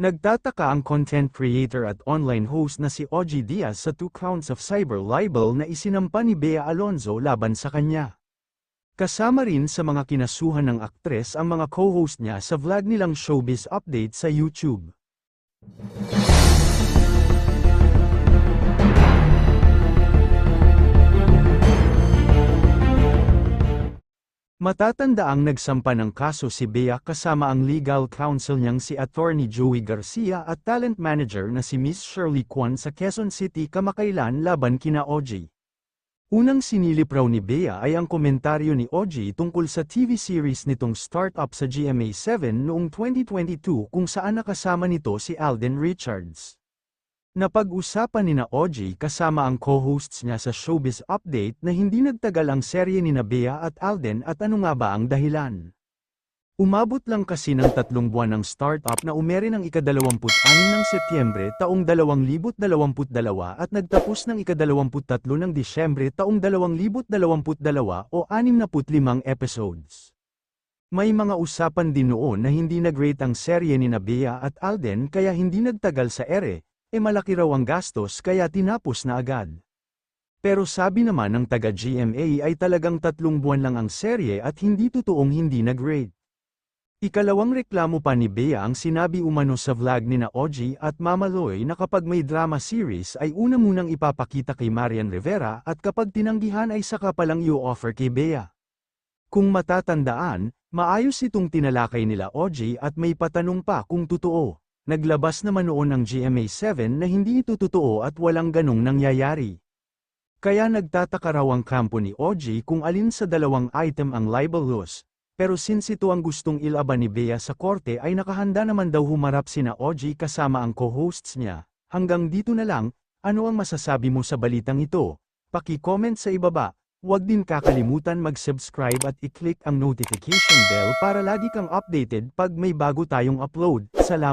Nagtataka ang content creator at online host na si OG Diaz sa two counts of cyber libel na isinampa ni Bea Alonzo laban sa kanya. Kasama rin sa mga kinasuhan ng aktres ang mga co-host niya sa vlog nilang Showbiz Update sa YouTube. Matatanda ang nagsampa ng kaso si Bea kasama ang legal counsel niyang si Attorney Joey Garcia at talent manager na si Miss Shirley Kwan sa Quezon City kamakailan laban kina OG. Unang sinilip raw ni Bea ay ang komentaryo ni OG tungkol sa TV series nitong startup sa GMA7 noong 2022 kung saan nakasama nito si Alden Richards. Napag-usapan ni na OG kasama ang co-hosts niya sa Showbiz Update na hindi nagtagal ang serye ni na Bea at Alden at ano nga ba ang dahilan. Umabot lang kasi ng tatlong buwan ng startup na umere ng ika-26 ng Setyembre taong 2022 at nagtapos ng ika-23 ng Disyembre taong 2022 o 65 episodes. May mga usapan din noon na hindi nag-rate ang serye ni na Bea at Alden kaya hindi nagtagal sa ere, e malaki raw ang gastos kaya tinapos na agad. Pero sabi naman ng taga-GMA ay talagang tatlong buwan lang ang serye at hindi totoong hindi nag-rate. Ikalawang reklamo pa ni Bea ang sinabi umano sa vlog ni na OG at Mama Loy na kapag may drama series ay una munang ipapakita kay Marian Rivera at kapag tinanggihan ay saka palang i-offer kay Bea. Kung matatandaan, maayos itong tinalakay nila OG at may patanong pa kung totoo. Naglabas naman noon ang GMA7 na hindi ito totoo at walang ganong nangyayari. Kaya nagtataka raw ang kampo ni OG kung alin sa dalawang item ang libelous, pero since ito ang gustong ilaban ni Bea sa korte ay nakahanda naman daw humarap sina OG kasama ang co-hosts niya. Hanggang dito na lang, ano ang masasabi mo sa balitang ito? Paki-comment sa ibaba. Huwag din kakalimutan mag-subscribe at i-click ang notification bell para lagi kang updated pag may bago tayong upload. Salamat!